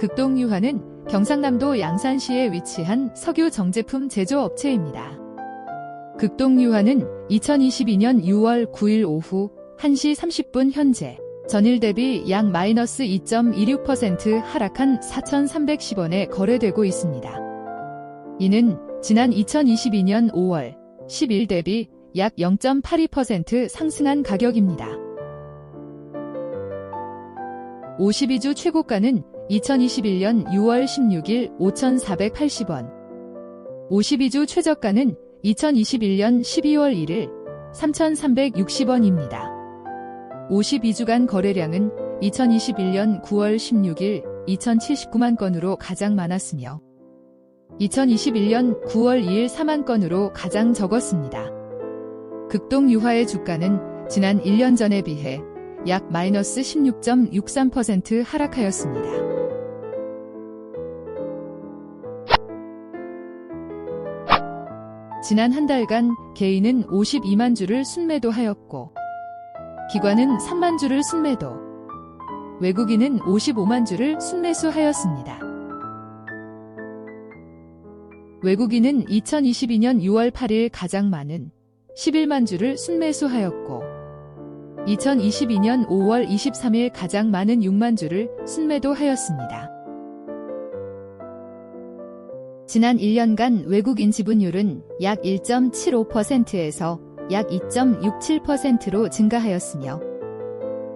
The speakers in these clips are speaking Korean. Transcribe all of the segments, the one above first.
극동유화는 경상남도 양산시에 위치한 석유 정제품 제조업체입니다. 극동유화는 2022년 6월 9일 오후 1시 30분 현재 전일 대비 약 마이너스 2.26% 하락한 4,310원에 거래되고 있습니다. 이는 지난 2022년 5월 10일 대비 약 0.82% 상승한 가격입니다. 52주 최고가는 2021년 6월 16일 5,480원. 52주 최저가는 2021년 12월 1일 3,360원입니다. 52주간 거래량은 2021년 9월 16일 2,079만 건으로 가장 많았으며 2021년 9월 2일 4만 건으로 가장 적었습니다. 극동 유화의 주가는 지난 1년 전에 비해 약 마이너스 16.63% 하락하였습니다. 지난 한 달간 개인은 52만 주를 순매도하였고 기관은 3만 주를 순매도, 외국인은 55만 주를 순매수하였습니다. 외국인은 2022년 6월 8일 가장 많은 11만 주를 순매수하였고 2022년 5월 23일 가장 많은 6만 주를 순매도하였습니다. 지난 1년간 외국인 지분율은 약 1.75%에서 약 2.67%로 증가하였으며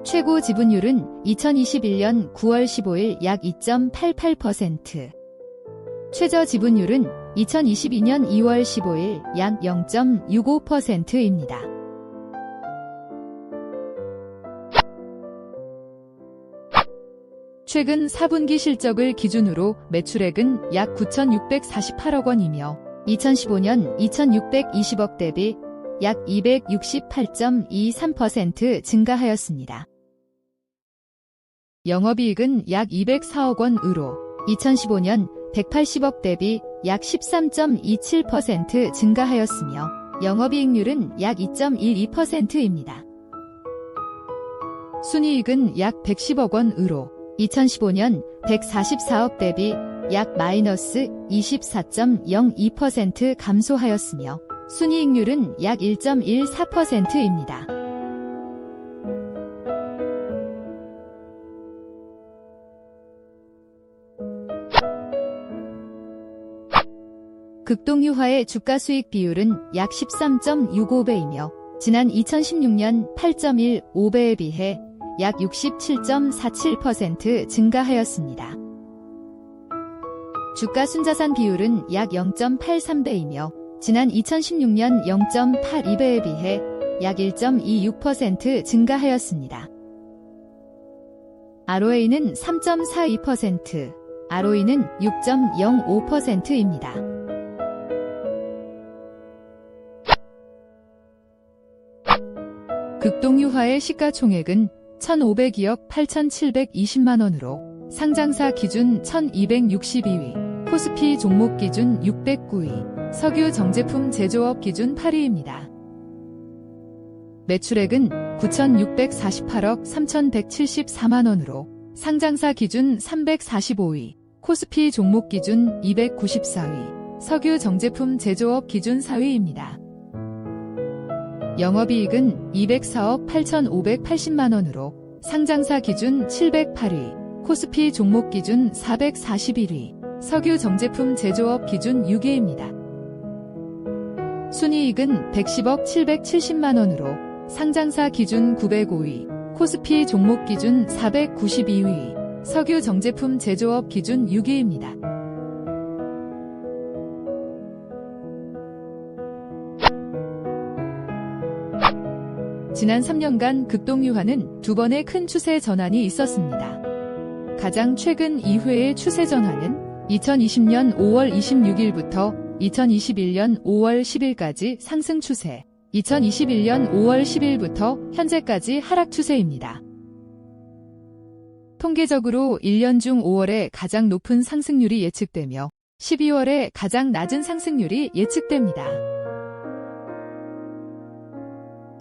최고 지분율은 2021년 9월 15일 약 2.88%, 최저 지분율은 2022년 2월 15일 약 0.65%입니다. 최근 4분기 실적을 기준으로 매출액은 약 9,648억 원이며 2015년 2,620억 대비 약 268.23% 증가하였습니다. 영업이익은 약 204억 원으로 2015년 180억 대비 약 13.27% 증가하였으며 영업이익률은 약 2.12%입니다. 순이익은 약 110억 원으로 2015년 144억 대비 약 마이너스 24.02% 감소하였으며 순이익률은 약 1.14%입니다. 극동유화의 주가 수익 비율은 약 13.65배이며 지난 2016년 8.15배에 비해 약 67.47% 증가하였습니다. 주가 순자산 비율은 약 0.83배이며 지난 2016년 0.82배에 비해 약 1.26% 증가하였습니다. ROA는 3.42%, ROE는 6.05%입니다. 극동유화의 시가총액은 1,502억 8,720만원으로 상장사 기준 1,262위, 코스피 종목 기준 609위, 석유 정제품 제조업 기준 8위입니다. 매출액은 9,648억 3,174만원으로 상장사 기준 345위, 코스피 종목 기준 294위, 석유 정제품 제조업 기준 4위입니다. 영업이익은 204억 8,580만원으로 상장사 기준 708위, 코스피 종목 기준 441위, 석유 정제품 제조업 기준 6위입니다. 순이익은 110억 770만원으로 상장사 기준 905위, 코스피 종목 기준 492위, 석유 정제품 제조업 기준 6위입니다. 지난 3년간 극동유화는 두 번의 큰 추세 전환이 있었습니다. 가장 최근 2회의 추세 전환은 2020년 5월 26일부터 2021년 5월 10일까지 상승 추세, 2021년 5월 10일부터 현재까지 하락 추세입니다. 통계적으로 1년 중 5월에 가장 높은 상승률이 예측되며 12월에 가장 낮은 상승률이 예측됩니다.